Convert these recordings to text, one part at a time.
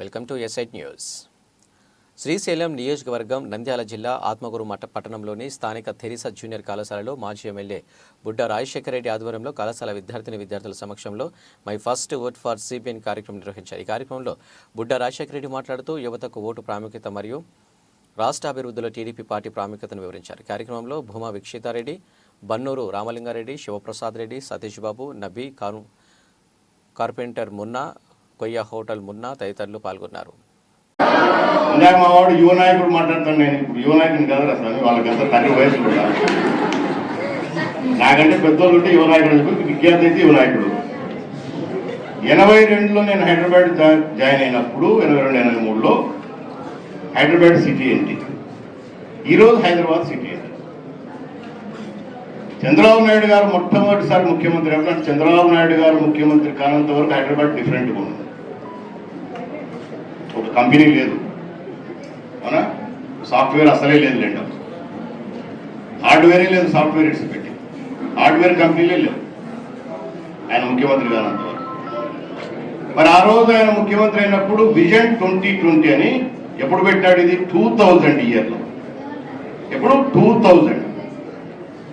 Welcome to SIT news. Srisailam నియోజకవర్గం నంద్యాల జిల్లా ఆత్మగురు మఠ పట్టణంలోని స్థానిక థెరిసా జూనియర్ కళాశాలలో మాజీ ఎమ్మెల్యే బుడ్డ రాజశేఖర రెడ్డి ఆధ్వర్యంలో కళాశాల విద్యార్థిని విద్యార్థుల సమక్షంలో మై ఫస్ట్ ఓట్ ఫర్ సిపిఎన్ కార్యక్రమం నిర్వహించారు. ఈ కార్యక్రమంలో బుడ్డ రాజశేఖర రెడ్డి మాట్లాడుతూ యువతకు ఓటు ప్రాముఖ్యత మరియు రాష్ట్ర అభివృద్ధిలో టీడీపీ పార్టీ ప్రాముఖ్యతను వివరించారు. కార్యక్రమంలో భూమా వీక్షితారెడ్డి బన్నూరు రామలింగారెడ్డి శివప్రసాద్ రెడ్డి సతీష్ బాబు నబీ కారు కార్పెంటర్ మున్నా కొయ్య హోటల్ మున్నా తదితరులు పాల్గొన్నారు. ఇందాక మా వాడు యువ నాయకుడు మాట్లాడతాను నేను ఇప్పుడు యువ నాయకుని కదా స్వామి వాళ్ళకంతా తల్లి వయసు కూడా. నాకంటే పెద్దోళ్ళు ఉంటే యువ నాయకుడు అనుకో అయితే యువ నాయకుడు. ఎనభై రెండులో నేను హైదరాబాద్ జాయిన్ అయినప్పుడు ఎనభై రెండు ఎనభై మూడులో హైదరాబాద్ సిటీ ఏంటి ఈరోజు హైదరాబాద్ సిటీ ఏంటి చంద్రబాబు నాయుడు గారు మొట్టమొదటిసారి ముఖ్యమంత్రి ఎవరంటే చంద్రబాబు నాయుడు గారు ముఖ్యమంత్రి కానంత వరకు హైదరాబాద్ డిఫరెంట్గా ఉంది. ఒక కంపెనీ లేదు. అవునా? సాఫ్ట్వేర్ అసలే లేదు లేండి హార్డ్వేరే లేదు సాఫ్ట్వేర్ ఇట్స్ పెట్టి. హార్డ్వేర్ కంపెనీలే లేవు. ఆయన ముఖ్యమంత్రి కానంత మరి ఆ రోజు ఆయన ముఖ్యమంత్రి అయినప్పుడు విజన్ ట్వంటీ ట్వంటీ అని ఎప్పుడు పెట్టాడు ఇది? టూ థౌజండ్ ఇయర్లో. ఎప్పుడు? Two thousand.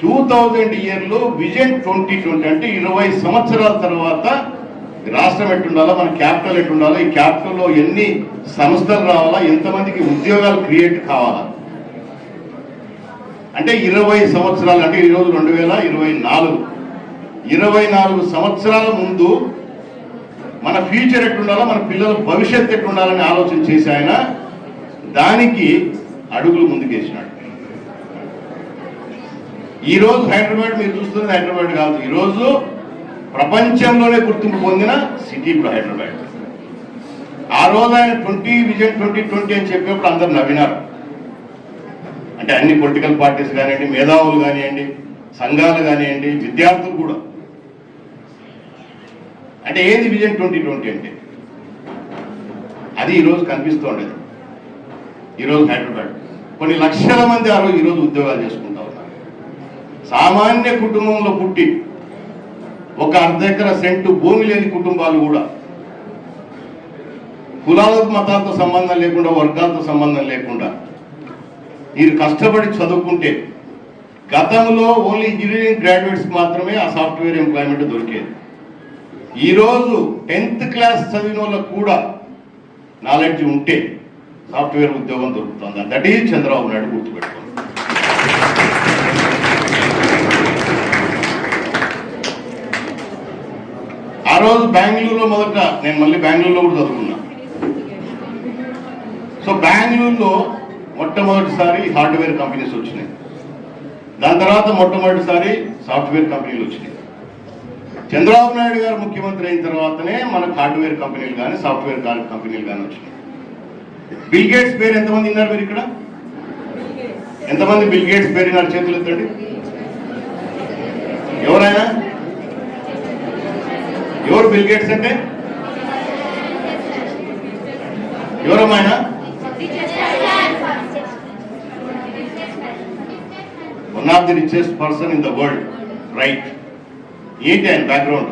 టూ థౌజండ్ ఇయర్లో విజన్ ట్వంటీ ట్వంటీ అంటే ఇరవై సంవత్సరాల తర్వాత రాష్ట్రం ఎట్టుండాలా మన క్యాపిటల్ ఎట్టుండాలా ఈ క్యాపిటల్లో ఎన్ని సంస్థలు రావాలా ఎంతమందికి ఉద్యోగాలు క్రియేట్ కావాలా? అంటే ఇరవై సంవత్సరాలు అంటే ఈరోజు రెండు వేల ఇరవై నాలుగు. ఇరవై నాలుగు సంవత్సరాల ముందు మన ఫ్యూచర్ ఎట్టుండాలా మన పిల్లల భవిష్యత్తు ఎట్టుండాలని ఆలోచన చేసి ఆయన దానికి అడుగులు ముందుకేసినాడు. ఈరోజు హైదరాబాద్ మీరు చూస్తున్నది హైదరాబాద్ కాదు. ఈరోజు ప్రపంచంలోనే గుర్తింపు పొందిన సిటీ ఇప్పుడు హైదరాబాద్. ఆ రోజు ఆయన ట్వంటీ విజన్ ట్వంటీ ట్వంటీ అని చెప్పినప్పుడు అందరు నవ్వినారు. అంటే అన్ని పొలిటికల్ పార్టీస్ కానివ్వండి మేధావులు కానివ్వండి సంఘాలు కానివ్వండి విద్యార్థులు కూడా. అంటే ఏది విజన్ ట్వంటీ ట్వంటీ అంటే? అది ఈరోజు కనిపిస్తూ ఉండేది. ఈరోజు హైదరాబాద్. కొన్ని లక్షల మంది ఆ రోజు ఈరోజు ఉద్యోగాలు చేసుకుంటా ఉన్నారు. సామాన్య కుటుంబంలో పుట్టి ఒక అర్ధ ఎకర సెంటు భూమి లేని కుటుంబాలు కూడా కులాలకు మతాలతో సంబంధం లేకుండా వర్గాలతో సంబంధం లేకుండా మీరు కష్టపడి చదువుకుంటే గతంలో ఓన్లీ ఇంజనీరింగ్ గ్రాడ్యుయేట్స్ మాత్రమే ఆ సాఫ్ట్వేర్ ఎంప్లాయ్మెంట్ దొరికేది. ఈరోజు టెన్త్ క్లాస్ చదివిన వాళ్ళకు కూడా నాలెడ్జ్ ఉంటే సాఫ్ట్వేర్ ఉద్యోగం దొరుకుతుంది. దట్ ఈజ్ చంద్రబాబు నాయుడు గుర్తుపెట్టుకోండి. ఆ రోజు బెంగళూరులో మొదట నేను మళ్ళీ బెంగళూరులో కూడా చదువుకున్నా. సో బెంగళూరులో మొట్టమొదటిసారి హార్డ్వేర్ కంపెనీస్ వచ్చినాయి. దాని తర్వాత మొట్టమొదటిసారి సాఫ్ట్వేర్ కంపెనీలు వచ్చినాయి. చంద్రబాబు నాయుడు గారు ముఖ్యమంత్రి అయిన తర్వాతనే మనకు హార్డ్వేర్ కంపెనీలు కానీ సాఫ్ట్వేర్ కంపెనీలు కానీ వచ్చినాయి. బిల్ గేట్స్ పేరు ఎంతమంది ఉన్నారు మీరు ఇక్కడ? ఎంతమంది బిల్ గేట్స్ పేరు ఉన్నారు చేతులు ఎత్తండి ఎవరైనా? ఎవరు బిల్ గేట్స్ అంటే? ఎవరమ్మాయన one of the richest person in the world right ఏంటి ఆయన బ్యాక్గ్రౌండ్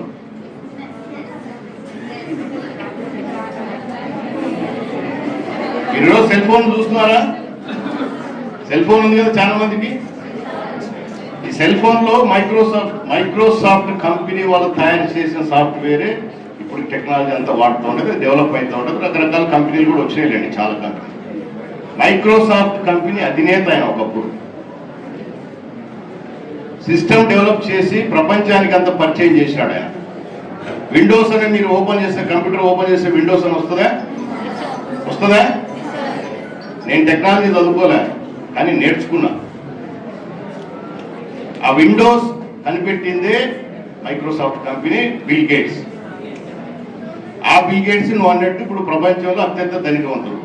ఈరోజు సెల్ ఫోన్ చూస్తున్నారా? సెల్ ఫోన్ ఉంది కదా చాలా మందికి సెల్ ఫోన్లో మైక్రోసాఫ్ట్ మైక్రోసాఫ్ట్ కంపెనీ వాళ్ళు తయారు చేసిన సాఫ్ట్వేరే ఇప్పుడు టెక్నాలజీ అంతా వాడుతూ ఉండదు డెవలప్ అవుతూ ఉండదు రకరకాల కంపెనీలు కూడా వచ్చినాయిలేండి చాలా కంపెనీ మైక్రోసాఫ్ట్ కంపెనీ అధినేత ఆయన ఒకప్పుడు. సిస్టమ్ డెవలప్ చేసి ప్రపంచానికి అంత పరిచయం చేసినాడు ఆయన. విండోస్ అని మీరు ఓపెన్ చేస్తే కంప్యూటర్ ఓపెన్ చేస్తే విండోస్ అని వస్తుందా? వస్తుందా? నేను టెక్నాలజీ చదువుకోలే కానీ నేర్చుకున్నా. ఆ విండోస్ కనిపెట్టిందే మైక్రోసాఫ్ట్ కంపెనీ బిల్ గేట్స్ ఆ బిల్ గేట్స్ నువ్వు అన్నట్టు ఇప్పుడు ప్రపంచంలో అత్యంత ధనికవంతుడు.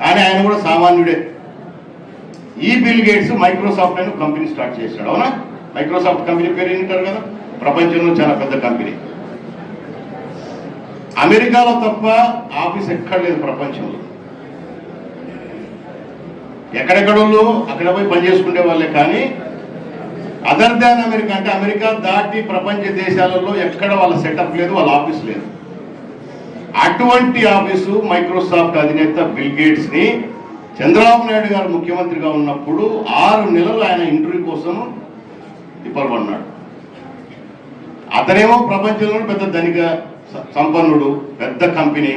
కానీ ఆయన కూడా సామాన్యుడే. ఈ బిల్ గేట్స్ మైక్రోసాఫ్ట్ అని కంపెనీ స్టార్ట్ చేశాడు అవునా? మైక్రోసాఫ్ట్ కంపెనీ పేరు ఏంటారు కదా? ప్రపంచంలో చాలా పెద్ద కంపెనీ అమెరికాలో తప్ప ఆఫీస్ ఎక్కడ లేదు ప్రపంచంలో. ఎక్కడెక్కడోళ్ళు అక్కడ పోయి పని చేసుకునే వాళ్ళే కానీ అదర్ దాన్ అమెరికా అంటే అమెరికా దాటి ప్రపంచ దేశాలలో ఎక్కడ వాళ్ళ సెటప్ లేదు వాళ్ళ ఆఫీస్ లేదు. అటువంటి ఆఫీసు మైక్రోసాఫ్ట్ అధినేత బిల్ గేట్స్ని చంద్రబాబు నాయుడు గారు ముఖ్యమంత్రిగా ఉన్నప్పుడు ఆరు నెలలు ఆయన ఇంటర్వ్యూ కోసం తిప్పలపడినాడు అతనేమో ప్రపంచంలో పెద్ద ధనిక సంపన్నుడు పెద్ద కంపెనీ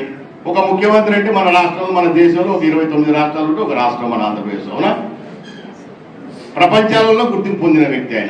ఒక ముఖ్యమంత్రి అంటే మన రాష్ట్రంలో మన దేశంలో ఒక ఇరవై తొమ్మిది రాష్ట్రాలు ఒక రాష్ట్రం మన ఆంధ్రప్రదేశ్ అవునా? ప్రపంచాలలో గుర్తింపు పొందిన వ్యక్తి ఆయన.